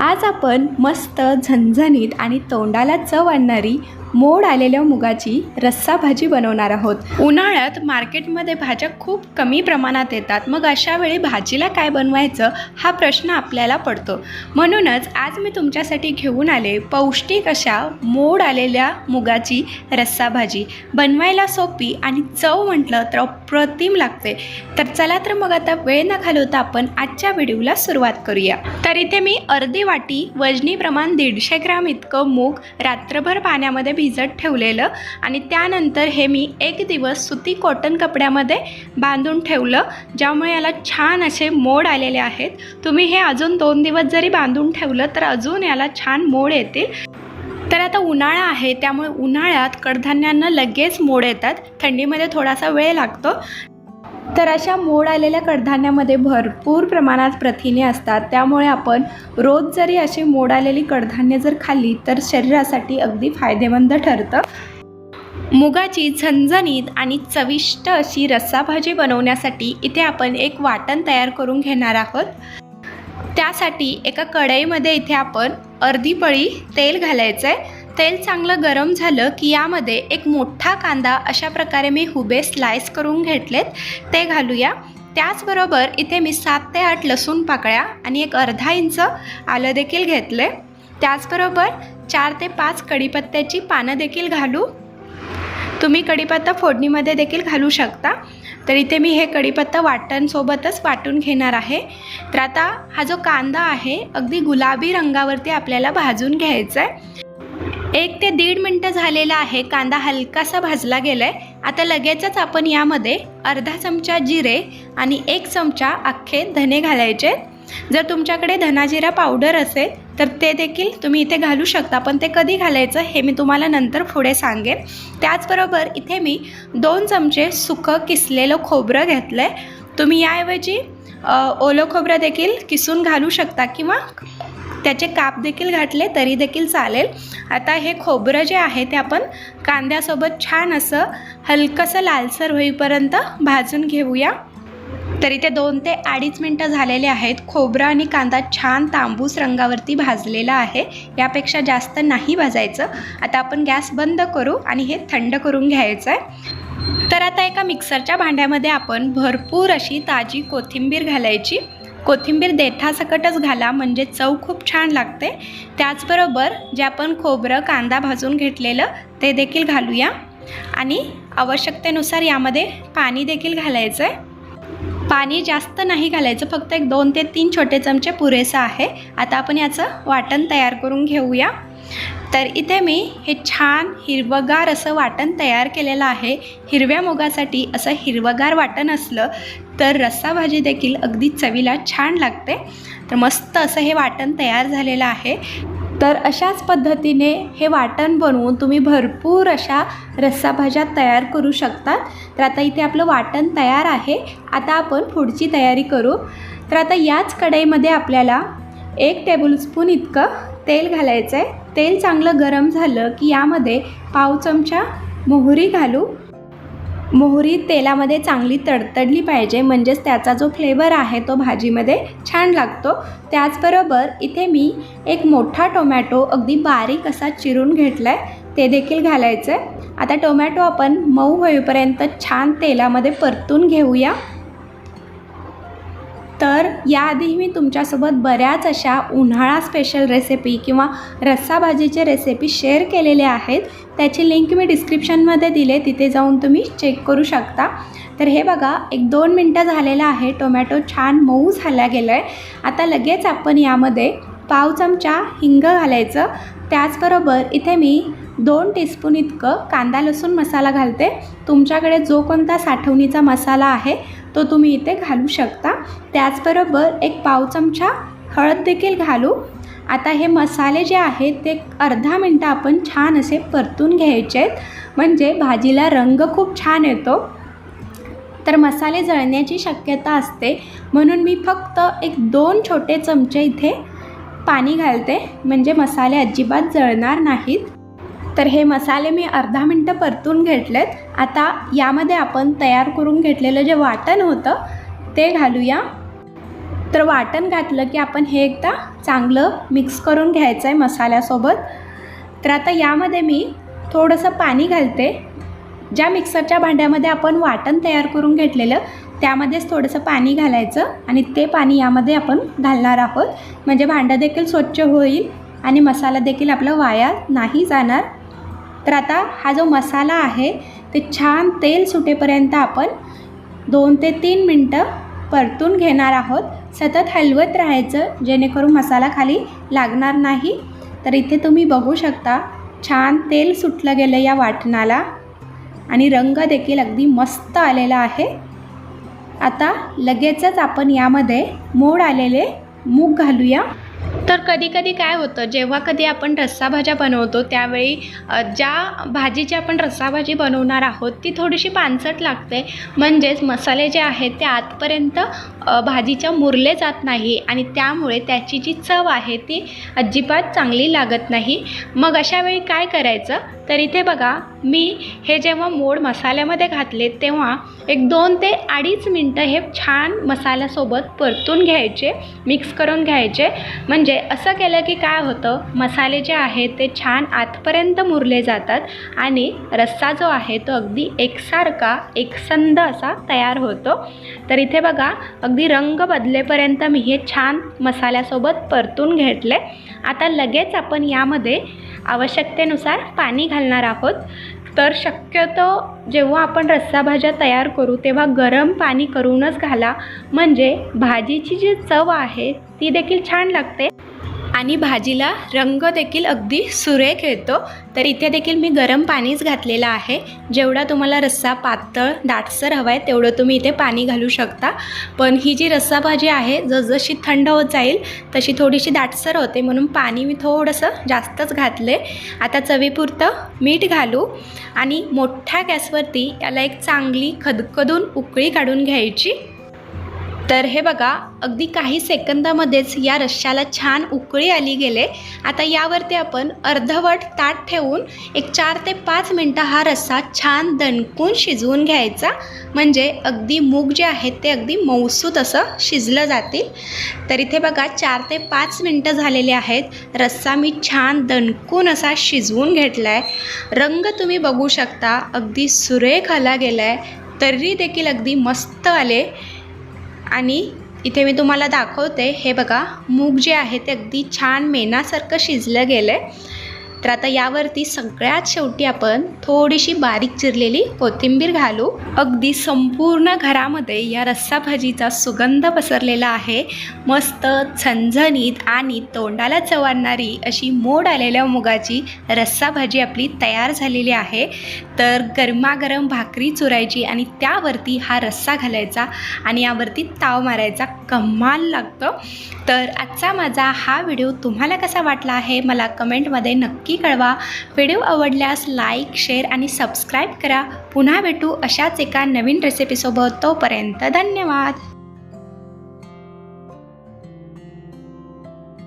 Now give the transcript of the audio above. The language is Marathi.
आज आपण मस्त झणझणीत आणि तोंडाला चव आणणारी मोड आलेल्या मुगाची रस्सा भाजी बनवणार आहोत. उन्हाळ्यात मार्केटमध्ये भाज्या खूप कमी प्रमाणात येतात. मग अशा वेळी भाजीला काय बनवायचं हा प्रश्न आपल्याला पडतो. म्हणूनच आज मी तुमच्यासाठी घेऊन आले पौष्टिक अशा मोड आलेल्या मुगाची रस्सा भाजी. बनवायला सोपी आणि चव म्हटलं तर अप्रतिम लागते. तर चला तर मग आता वेळ न घालवता आपण आजच्या व्हिडिओला सुरुवात करूया. तर इथे मी अर्धी वाटी वजनी प्रमाण दीडशे ग्राम इतकं मूग रात्रभर पाण्यामध्ये भिजत ठेवलेलं आणि त्यानंतर हे मी एक दिवस सुती कॉटन कपड्यामध्ये बांधून ठेवलं ज्यामुळे याला छान असे मोड आलेले आहेत. तुम्ही हे अजून दोन दिवस जरी बांधून ठेवलं तर अजून याला छान मोड येतील. तर आता उन्हाळा आहे त्यामुळे उन्हाळ्यात कडधान्यांना लगेच मोड येतात. थंडीमध्ये थोडासा वेळ लागतो. तर अशा मोड आलेल्या कडधान्यामध्ये भरपूर प्रमाणात प्रथिने असतात. त्यामुळे आपण रोज जरी अशी मोड आलेली कडधान्य जर खाल्ली तर शरीरासाठी अगदी फायदेमंद ठरतं. मुगाची झणझणीत आणि चविष्ट अशी रस्साभाजी बनवण्यासाठी इथे आपण एक वाटण तयार करून घेणार आहोत. त्यासाठी एका कढईमध्ये इथे आपण अर्धी पळी तेल घालायचं आहे तेल चांगलं गरम झालं की यामध्ये एक मोठा कांदा अशा प्रकारे मी हुबे स्लाइस करून घेतलेत ते घालूया. त्याचबरोबर इथे मी सात ते आठ लसूण पाकळ्या आणि एक अर्धा इंच आलं देखील घेतले. त्याचबरोबर चार ते पाच कढीपत्त्याची पानं देखील घालू. तुम्ही कढीपत्ता फोडणीमध्ये देखील घालू शकता. तर इथे मी हे कढीपत्ता वाटणसोबतच वाटून घेणार आहे. तर आता हा जो कांदा आहे अगदी गुलाबी रंगावरती आपल्याला भाजून घ्यायचा आहे एक ते दीड मिनटं झालेला आहे कांदा हलकासा भाजला गेला आहे आता लगेचच आपण यामध्ये अर्धा चमचा जिरे आणि एक चमचा अख्खे धने घालायचे. जर तुमच्याकडे धनाजिरा पावडर असेल तर ते देखील तुम्ही इथे घालू शकता पण ते कधी घालायचं हे मी तुम्हाला नंतर पुढे सांगेन. त्याचबरोबर इथे मी दोन चमचे सुकं किसलेलं खोबरं घेतलं आहे तुम्ही याऐवजी ओलं खोबरं देखील किसून घालू शकता किंवा त्याचे काप देखील घातले तरी देखील चालेल. आता हे खोबरं जे आहे ते आपण कांद्यासोबत छान असं हलकंसं लालसर होईपर्यंत भाजून घेऊया. तरी ते दोन ते अडीच मिनटं झालेले आहेत. खोबरं आणि कांदा छान तांबूस रंगावरती भाजलेला आहे. यापेक्षा जास्त नाही भाजायचं. आता आपण गॅस बंद करू आणि हे थंड करून घ्यायचं आहे तर आता एका मिक्सरच्या भांड्यामध्ये आपण भरपूर अशी ताजी कोथिंबीर घालायची. कोथिंबीर देठासकटच घाला म्हणजे चव खूप छान लागते. त्याचबरोबर जे आपण खोबरं कांदा भाजून घेतलेलं ते देखील घालूया. आणि आवश्यकतेनुसार यामध्ये पाणी देखील घालायचं आहे पाणी जास्त नाही घालायचं फक्त एक दोन ते तीन छोटे चमचे पुरेसं आहे. आता आपण याचं वाटण तयार करून घेऊया. तर इथे मी हे छान हिरवगार असं वाटण तयार केलेलं आहे. हिरव्या मुगासाठी असं हिरवगार वाटण असलं तर रस्सा भाजी देखील अगदी चवीला छान लागते. तर मस्त असं हे वाटण तयार झालेलं आहे. तर अशाच पद्धतीने हे वाटण बनवून तुम्ही भरपूर अशा रस्सा भाज्या तयार करू शकतात. तर आता इथे आपलं वाटण तयार आहे. आता आपण पुढची तयारी करू. तर आता याच कढईमध्ये आपल्याला एक टेबलस्पून इतकं तेल घालायचं आहे तेल चांगलं गरम झालं की यामध्ये पाव चमचा मोहरी घालू. मोहरी तेलामध्ये चांगली तडतडली पाहिजे म्हणजेच त्याचा जो फ्लेवर आहे तो भाजीमध्ये छान लागतो. त्याचबरोबर इथे मी एक मोठा टोमॅटो अगदी बारीक असा चिरून घेतला आहे ते देखील घालायचं आहे आता टोमॅटो आपण मऊ होईपर्यंत छान तेलामध्ये परतून घेऊया. तर याआधी मी तुमच्यासोबत बऱ्याच अशा उन्हाळा स्पेशल रेसिपी किंवा रस्साभाजीचे रेसिपी शेअर केलेले आहेत. त्याची लिंक मी डिस्क्रिप्शनमध्ये दिले तिथे जाऊन तुम्ही चेक करू शकता. तर हे बघा एक दोन मिनटं झालेलं आहे टोमॅटो छान मऊ झाला गेला आहे आता लगेच आपण यामध्ये पाव चमचा हिंग घालायचं. त्याचबरोबर इथे मी दोन टीस्पून इतकं कांदा लसूण मसाला घालते. तुमच्याकडे जो कोणता साठवणीचा मसाला आहे तो तुम्ही इथे घालू शकता. त्याचबरोबर एक पाव चमचा हळद देखील घालू. आता हे मसाले जे आहेत ते अर्धा मिनटं आपण छान असे परतून घ्यायचे आहेत. म्हणजे भाजीला रंग खूप छान येतो. तर मसाले जळण्याची शक्यता असते. म्हणून मी फक्त एक दोन छोटे चमचे इथे पाणी घालते. म्हणजे मसाले अजिबात जळणार नाहीत. तर हे मसाले मी अर्धा मिनटं परतून घेतलेत. आता यामध्ये आपण तयार करून घेतलेलं जे वाटण होतं ते घालूया. तर वाटण घातलं की आपण हे एकदा चांगलं मिक्स करून घ्यायचं आहे मसाल्यासोबत. तर आता यामध्ये मी थोडंसं पाणी घालते. ज्या मिक्सरच्या भांड्यामध्ये आपण वाटण तयार करून घेतलेलं त्यामध्येच थोडंसं पाणी घालायचं आणि ते पाणी यामध्ये आपण घालणार आहोत. म्हणजे भांडं देखील स्वच्छ होईल आणि मसाला देखील आपला वाया नाही जाणार. तर आता हा जो मसाला आहे ते छान तेल सुटेपर्यंत आपण दोन ते तीन मिनटं परतून घेणार आहोत. सतत हलवत राहायचं जेणेकरून मसाला खाली लागणार नाही. तर इथे तुम्ही बघू शकता छान तेल सुटलं गेलं या वाटणाला. आणि रंग देखील अगदी मस्त आलेला आहे. आता लगेचच आपण यामध्ये मोड आलेले मूग घालूया. तर कधी कधी काय होतं जेव्हा कधी आपण रस्साभाज्या बनवतो त्यावेळी ज्या भाजीची आपण रस्साभाजी बनवणार आहोत ती थोडीशी पानसट लागते. म्हणजेच मसाले जे आहेत ते आतपर्यंत भाजीच्या मुरले जात नाही आणि त्यामुळे त्याची जी चव आहे ती अजिबात चांगली लागत नाही. मग अशावेळी काय करायचं? तर इथे बघा मी हे जेव्हा मोड मसाल्यामध्ये घातले तेव्हा एक दोन ते अडीच मिनटं हे छान मसाल्यासोबत परतून घ्यायचे मिक्स करून घ्यायचे. म्हणजे असं केलं की काय होतं मसाले जे आहेत ते छान आतपर्यंत मुरले जातात आणि रस्सा जो आहे तो अगदी एकसारखा एकसंध असा तयार होतो. तर इथे बघा अगदी रंग बदलेपर्यंत मी हे छान मसाल्यासोबत परतून घेतले. आता लगेच आपण यामध्ये आवश्यकतेनुसार पाणी घालणार आहोत. तर शक्यतो जेव्हा आपण रस्साभाज्या तयार करू तेव्हा गरम पाणी करूनच घाला. म्हणजे भाजीची जी चव आहे ती देखील छान लागते. आणि भाजीला रंग देखील अगदी सुरेख येतो. तर इथे देखील मी गरम पाणीच घातलेलं आहे. जेवढा तुम्हाला रस्सा पातळ दाटसर हवा आहे तेवढं तुम्ही इथे पाणी घालू शकता. पण ही जी रस्सा भाजी आहे जसजशी थंड होत जाईल तशी थोडीशी दाटसर होते. म्हणून पाणी मी थोडंसं जास्तच घातले आता चवीपुरतं मीठ घालू आणि मोठ्या गॅसवरती याला एक चांगली खदखदून उकळी काढून घ्यायची. तर हे बघा अगदी काही सेकंदामध्येच या रश्श्याला छान उकळी आली गेले. आता यावरती आपण अर्धवट ताट ठेवून एक चार ते पाच मिनटं हा रस्सा छान दणकून शिजवून घ्यायचा. म्हणजे अगदी मूग जे आहेत ते अगदी मौसूत असं शिजलं जातील. तर इथे बघा चार ते पाच मिनटं झालेले आहेत. रस्सा मी छान दणकून असा शिजवून घेतला आहे रंग तुम्ही बघू शकता अगदी सुरेख आला गेला आहे तर्री देखील अगदी मस्त आले. आणि इथे मी तुम्हाला दाखवते हे बघा मूग जे आहे ते अगदी छान मेनासारखं शिजलं गेलं आहे तर आता यावरती सगळ्यात शेवटी आपण थोडीशी बारीक चिरलेली कोथिंबीर घालू. अगदी संपूर्ण घरामध्ये या रस्सा भाजीचा सुगंध पसरलेला आहे. मस्त झणझणीत आणि तोंडाला चवाडणारी अशी मोड आलेल्या मुगाची रस्सा भाजी आपली तयार झालेली आहे. तर गरमागरम भाकरी चुरायची आणि त्यावरती हा रस्सा घालायचा आणि यावरती ताव मारायचा. कमाल लागतं. तर आजचा माझा हा व्हिडिओ तुम्हाला कसा वाटला आहे मला कमेंटमध्ये नक्की नक्की कळवा. व्हिडिओ आवडल्यास लाईक शेअर आणि सबस्क्राईब करा. पुन्हा भेटू अशाच एका नवीन रेसिपीसोबत तोपर्यंत धन्यवाद.